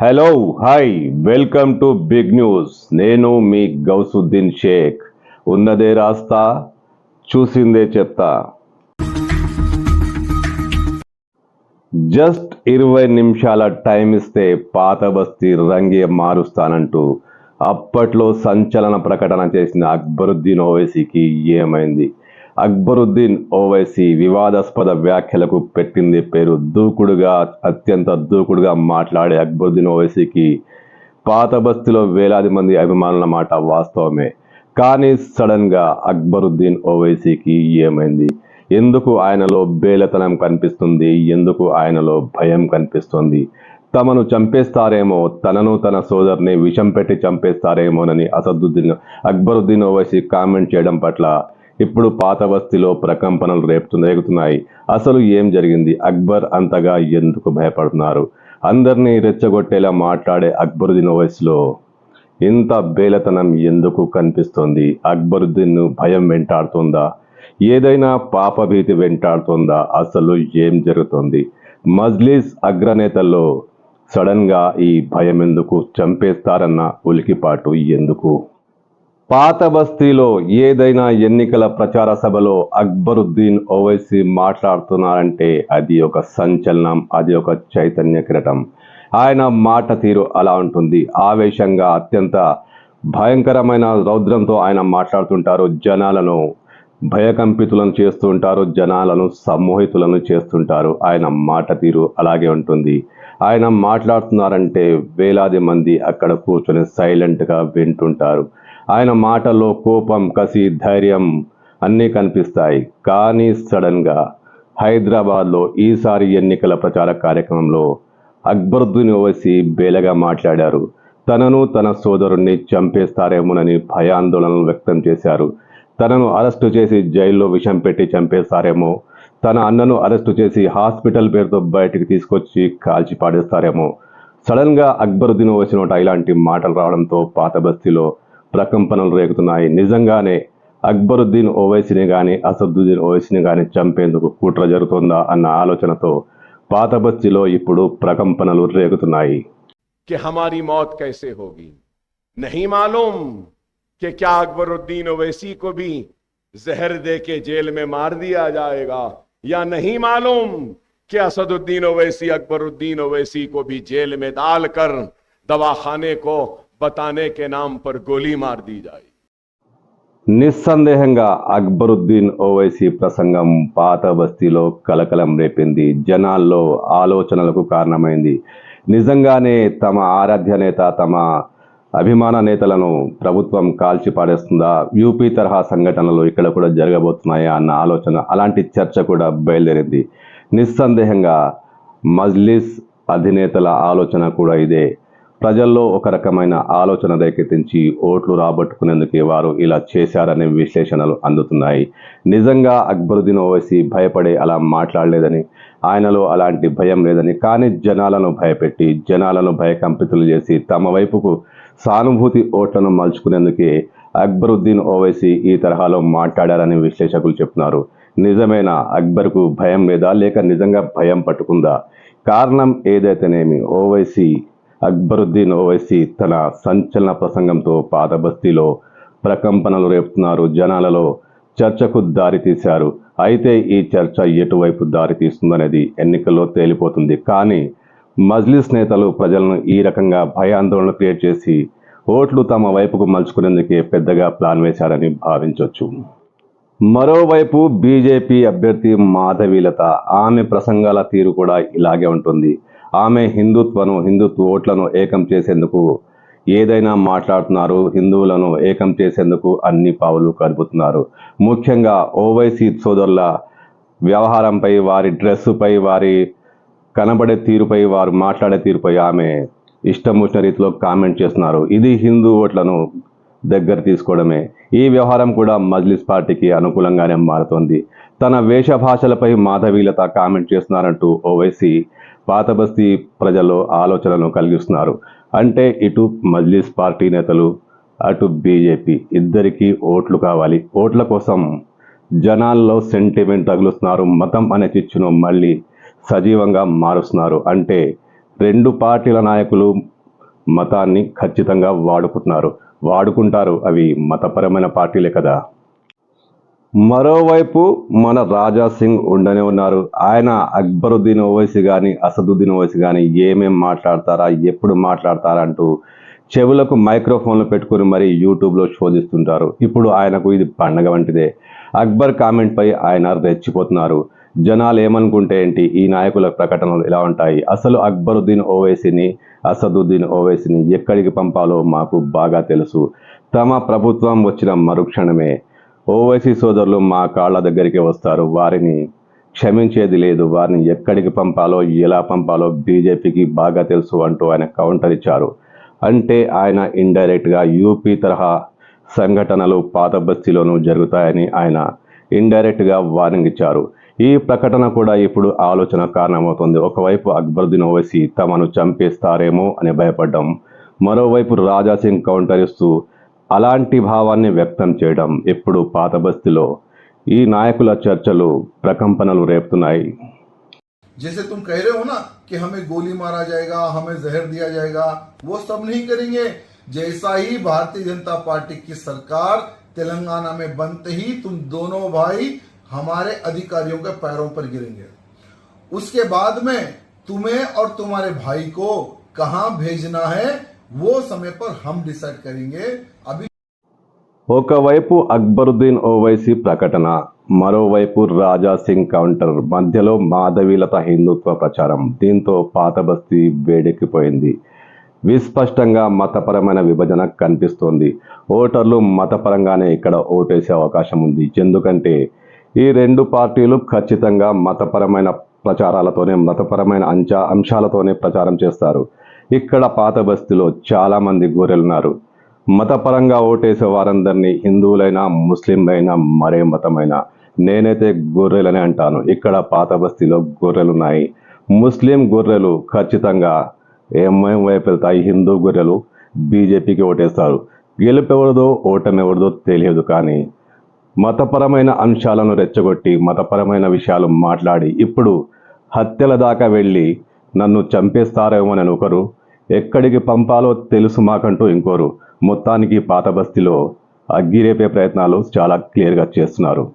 Hello hi welcome to big news నేను మీ గౌసుద్దీన్ షేక్. ఉన్నదే రాస్తా చూసిందే చెప్తా. జస్ట్ ఇరవై నిమిషాల టైం ఇస్తే పాత బస్తీ రంగే మారుస్తానంటూ అప్పట్లో సంచలన ప్రకటన చేసిన అక్బరుద్దీన్ ఓవైసీకి ఏమైంది? అక్బరుద్దీన్ ఓవైసీ వివాదాస్పద వ్యాఖ్యలకు పెట్టింది పేరు దూకుడుగా అత్యంత దూకుడుగా మాట్లాడే అక్బరుద్దీన్ ఓవైసీకి పాత బస్తీలో వేలాది మంది అభిమానుల మాట వాస్తవమే. కానీ సడన్గా అక్బరుద్దీన్ ఓవైసీకి ఏమైంది? ఎందుకు ఆయనలో బేలతనం కనిపిస్తుంది? ఎందుకు ఆయనలో భయం కనిపిస్తుంది? తమను చంపేస్తారేమో తనను తన సోదరుని విషం పెట్టి చంపేస్తారేమోనని అసదుద్దీన్ అక్బరుద్దీన్ ఓవైసీ కామెంట్ చేయడం పట్ల ఇప్పుడు పాత బస్తీలో ప్రకంపనలు రేపుతు అసలు ఏం జరిగింది? అక్బర్ అంతగా ఎందుకు భయపడుతున్నారు? అందరినీ రెచ్చగొట్టేలా మాట్లాడే అక్బరుద్దీన్ వయసులో ఇంత బేలతనం ఎందుకు కనిపిస్తోంది? అక్బరుద్దీన్ను భయం వెంటాడుతుందా? ఏదైనా పాపభీతి వెంటాడుతుందా? అసలు ఏం జరుగుతుంది? మజ్లిస్ అగ్రనేతల్లో సడన్గా ఈ భయం ఎందుకు చంపేస్తారన్న ఉలికిపాటు ఎందుకు? పాత బస్తీలో ఏదైనా ఎన్నికల ప్రచార సభలో అక్బరుద్దీన్ ఓవైసీ మాట్లాడుతున్నారంటే అది ఒక సంచలనం అది ఒక చైతన్య కిరటం. ఆయన మాట తీరు అలా ఉంటుంది. ఆవేశంగా అత్యంత భయంకరమైన రౌద్రంతో ఆయన మాట్లాడుతుంటారు. జనాలను భయకంపితులను చేస్తూ ఉంటారు జనాలను సమ్మోహితులను చేస్తుంటారు. ఆయన మాట తీరు అలాగే ఉంటుంది. ఆయన మాట్లాడుతున్నారంటే వేలాది మంది అక్కడ కూర్చొని సైలెంట్గా వింటుంటారు. ఆయన మాటల్లో కోపం కసి ధైర్యం అన్నీ కనిపిస్తాయి. కానీ సడన్గా హైదరాబాద్లో ఈసారి ఎన్నికల ప్రచార కార్యక్రమంలో అక్బరుద్దీన్ ఓవైసీ బేలగా మాట్లాడారు. తనను తన సోదరుణ్ణి చంపేస్తారేమోనని భయాందోళనలు వ్యక్తం చేశారు. తనను అరెస్టు చేసి జైల్లో విషం పెట్టి చంపేస్తారేమో తన అన్నను అరెస్టు చేసి హాస్పిటల్ పేరుతో బయటికి తీసుకొచ్చి కాల్చి పాడేస్తారేమో. సడన్గా అక్బరుద్దీన్ ఓవైసీ నోట ఇలాంటి మాటలు రావడంతో పాత బస్తీలో ప్రకంపనలు రేగుతున్నాయి నిజంగానే అక్బరుద్దీన్ ఓవైసీని కానీ అసదుద్దీన్ ఓవైసీని కానీ చంపేందుకు కుట్ర జరుగుతుందా అన్న ఆలోచనతో పాత బస్తీలో ఇప్పుడు ప్రకంపనలు రేగుతున్నాయి कि हमारी मौत कैसे होगी नहीं मालूम कि क्या अकबरुद्दीन ओवैसी को भी जहर दे के जेल में मार दिया जाएगा या नहीं मालूम कि असदुद्दीन ओवैसी अकबरुद्दीन ओवैसी को भी जेल में डालकर दवाखाने को बताने के नाम पर गोली मार दी जाएगी నిస్సందేహంగా అక్బరుద్దీన్ ఓవైసీ ప్రసంగం పాత బస్తీలో కలకలం రేపింది జనాల్లో ఆలోచనలకు కారణమైంది నిజంగానే తమ ఆరాధ్య నేత తమ అభిమాన నేతలను ప్రభుత్వం కాల్చి పాడేస్తుందా యూపీ తరహా సంఘటనలు ఇక్కడ కూడా జరగబోతున్నాయా అన్న ఆలోచన అలాంటి చర్చ కూడా బయలుదేరింది నిస్సందేహంగా మజ్లిస్ అధినేతల ఆలోచన కూడా ఇదే ప్రజల్లో ఒక రకమైన ఆలోచన రేకెత్తించి ఓట్లు రాబట్టుకునేందుకే వారు ఇలా చేశారనే విశ్లేషణలు అందుతున్నాయి. నిజంగా అక్బరుద్దీన్ ఓవైసీ భయపడే అలా మాట్లాడలేదని ఆయనలో అలాంటి భయం లేదని కానీ జనాలను భయపెట్టి జనాలను భయకంపితులు చేసి తమ వైపుకు సానుభూతి ఓట్లను మలుచుకునేందుకే అక్బరుద్దీన్ ఓవైసీ ఈ తరహాలో మాట్లాడారని విశ్లేషకులు చెప్తున్నారు. నిజమైన? అక్బర్కు భయం లేదా లేక నిజంగా భయం పట్టుకుందా? కారణం ఏదైతేనేమి? ఓవైసీ అక్బరుద్దీన్ ఓవైసీ తన సంచలన ప్రసంగంతో పాదబస్తీలో ప్రకంపనలు రేపుతున్నారు. జనాలలో చర్చకు దారి తీశారు. అయితే ఈ చర్చ ఎటువైపు దారి తీస్తుందనేది ఎన్నికల్లో తేలిపోతుంది. కానీ మజ్లిస్ నేతలు ప్రజలను ఈ రకంగా భయాందోళన క్రియేట్ చేసి ఓట్లు తమ వైపుకు మలుచుకునేందుకే పెద్దగా ప్లాన్ వేశారని భావించవచ్చు మరోవైపు బీజేపీ అభ్యర్థి మాధవీలత ఆమె ప్రసంగాల తీరు కూడా ఇలాగే ఉంటుంది. ఆమె హిందుత్వను హిందుత్వ ఓట్లను ఏకం చేసేందుకు ఏదైనా మాట్లాడుతున్నారు హిందువులను ఏకం చేసేందుకు అన్ని పావులు కలుపుతున్నారు ముఖ్యంగా ఓవైసీ సోదరుల వ్యవహారంపై వారి డ్రెస్సుపై వారి కనబడే తీరుపై వారు మాట్లాడే తీరుపై ఆమె ఇష్టం వచ్చిన రీతిలో కామెంట్ చేస్తున్నారు. ఇది హిందూ ఓట్లను దగ్గర తీసుకోవడమే. ఈ వ్యవహారం కూడా మజ్లిస్ పార్టీకి అనుకూలంగానే మారుతోంది. తన వేషభాషలపై మాధవీలత కామెంట్ చేస్తున్నారంటూ ఓవైసీ పాత బస్తీ ప్రజల్లో ఆలోచనను కలిగిస్తున్నారు. అంటే ఇటు మజ్లిస్ పార్టీ నేతలు అటు బీజేపీ ఇద్దరికీ ఓట్లు కావాలి. ఓట్ల కోసం జనాల్లో సెంటిమెంట్ తగులుస్తున్నారు. మతం అనే చిచ్చును మళ్ళీ సజీవంగా మారుస్తున్నారు. అంటే రెండు పార్టీల నాయకులు మతాన్ని ఖచ్చితంగా వాడుకుంటున్నారు. వాడుకుంటారు. అవి మతపరమైన పార్టీలే కదా. మరోవైపు మన రాజా సింగ్ ఉండనే ఉన్నారు. ఆయన అక్బరుద్దీన్ ఓవైసీ కానీ అసదుద్దీన్ ఓవైసీ కానీ ఏమేం మాట్లాడతారా ఎప్పుడు మాట్లాడతారా అంటూ చెవులకు మైక్రోఫోన్లు పెట్టుకుని మరీ యూట్యూబ్లో శోధిస్తుంటారు ఇప్పుడు ఆయనకు ఇది పండగ వంటిదే. అక్బర్ కామెంట్పై ఆయన రెచ్చిపోతున్నారు. జనాలు ఏమనుకుంటే ఏంటి? ఈ నాయకుల ప్రకటనలు ఎలా ఉంటాయి? అసలు అక్బరుద్దీన్ ఓవైసీని అసదుద్దీన్ ఓవైసీని ఎక్కడికి పంపాలో మాకు బాగా తెలుసు. తమ ప్రభుత్వం వచ్చిన మరుక్షణమే ఓవైసీ సోదరులు మా కాళ్ళ దగ్గరికి వస్తారు. వారిని క్షమించేది లేదు. వారిని ఎక్కడికి పంపాలో ఎలా పంపాలో బీజేపీకి బాగా తెలుసు అంటూ ఆయన కౌంటర్ ఇచ్చారు. అంటే ఆయన ఇండైరెక్ట్గా యూపీ తరహా సంఘటనలు పాత బస్తీలోనూ జరుగుతాయని ఆయన ఇండైరెక్ట్గా వార్నింగ్ ఇచ్చారు. ఈ ప్రకటన కూడా ఇప్పుడు ఆలోచన కారణమవుతుంది. ఒకవైపు అక్బరుద్దీన్ ఓవైసీ తమను చంపేస్తారేమో అని భయపడ్డం మరోవైపు రాజాసింగ్ కౌంటర్ ఇస్తూ అలాంటి భావాన్ని వ్యక్తం చేయడం ఇప్పుడు పాత బస్తీలో ఈ నాయకుల చర్చలు ప్రకంపనలు రేపుతున్నాయి जैसे तुम कह रहे हो ना कि हमें गोली मारा जाएगा हमें जहर दिया जाएगा वो सब नहीं करेंगे जैसा ही भारतीय जनता पार्टी की सरकार तेलंगाना में बनते ही तुम दोनों भाई हमारे अधिकारियों के पैरों पर गिरेंगे उसके बाद में तुम्हें और तुम्हारे भाई को कहां भेजना है वो समय पर हम डिसाइड करेंगे अभी ఒకవైపు అక్బరుద్దీన్ ఓవైసీ ప్రకటన మరోవైపు రాజా సింగ్ కౌంటర్ మధ్యలో మాధవీలత హిందుత్వ ప్రచారం దీంతో పాత బస్తీ వేడెక్కిపోయింది విస్పష్టంగా మతపరమైన విభజన కనిపిస్తోంది ఓటర్లు మతపరంగానే ఇక్కడ ఓటేసే అవకాశం ఉంది ఎందుకంటే ఈ రెండు పార్టీలు ఖచ్చితంగా మతపరమైన ప్రచారాలతోనే మతపరమైన అంచా అంశాలతోనే ప్రచారం చేస్తారు ఇక్కడ పాత బస్తీలో చాలామంది గొర్రెలున్నారు. మతపరంగా ఓటేసే వారందరినీ హిందువులైనా ముస్లింలైనా మరే మతమైనా నేనైతే గొర్రెలనే అంటాను. ఇక్కడ పాత బస్తీలో గొర్రెలున్నాయి. ముస్లిం గొర్రెలు ఖచ్చితంగా ఏమేం వైపు వెళ్తాయి. హిందూ గొర్రెలు బీజేపీకి ఓటేస్తారు. గెలుపెవరిదో ఓటమెవరిదో తెలియదు కానీ మతపరమైన అంశాలను రెచ్చగొట్టి మతపరమైన విషయాలు మాట్లాడి ఇప్పుడు హత్యల దాకా వెళ్ళి నన్ను చంపేస్తారేమో అని ఒకరు ఎక్కడికి పంపాలో తెలుసు మాకంటూ ఇంకోరు. మొత్తానికి పాత బస్తీలో అగ్గిరేపే ప్రయత్నాలు చాలా క్లియర్గా చేస్తున్నారు.